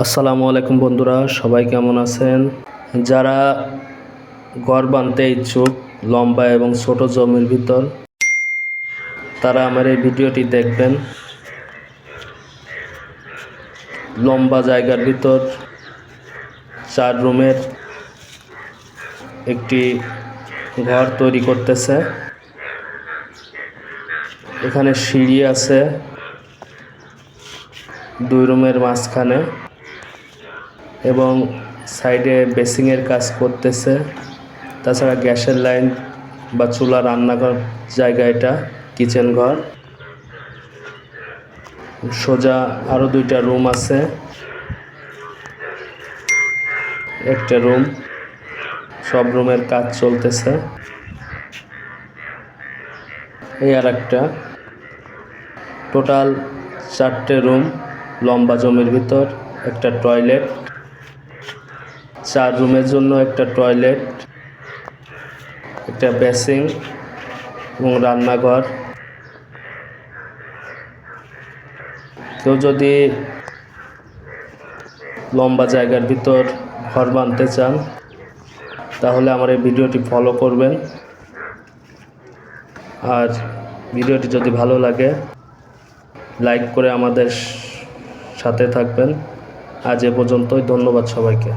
আসসালামু আলাইকুম বন্ধুরা, সবাই কেমন আছেন? যারা ঘর বানতে ইচ্ছুক, লম্বা এবং ছোট জমির ভিতর, তারা আমার এই ভিডিওটি দেখবেন। লম্বা জায়গার ভিতর, চার রুমের একটি ঘর তৈরি করতেছে। এখানে সিঁড়ি আছে, দুই রুমের মাঝখানে। এবং সাইডে বেসিংয়ের কাজ করতেছে। তাছাড়া গ্যাসের লাইন বা চুলা রান্নাঘর জায়গা এটা, কিচেন ঘর। সোজা আরও দুইটা রুম আছে। একটা রুম, সব রুমের কাজ চলতেছে। এই আর একটা। টোটাল চারটে রুম, লম্বা জমির ভিতর, একটা টয়লেট। চার রুমের জন্য একটা টয়লেট, একটা বেসিং এবং রান্নাঘর। কেউ যদি লম্বা জায়গার ভিতর ঘর বানতে চান, তাহলে আমার এই ভিডিওটি ফলো করবেন। আর ভিডিওটি যদি ভালো লাগে লাইক করে আমাদের সাথে থাকবেন। আজ এ পর্যন্তই, ধন্যবাদ সবাইকে।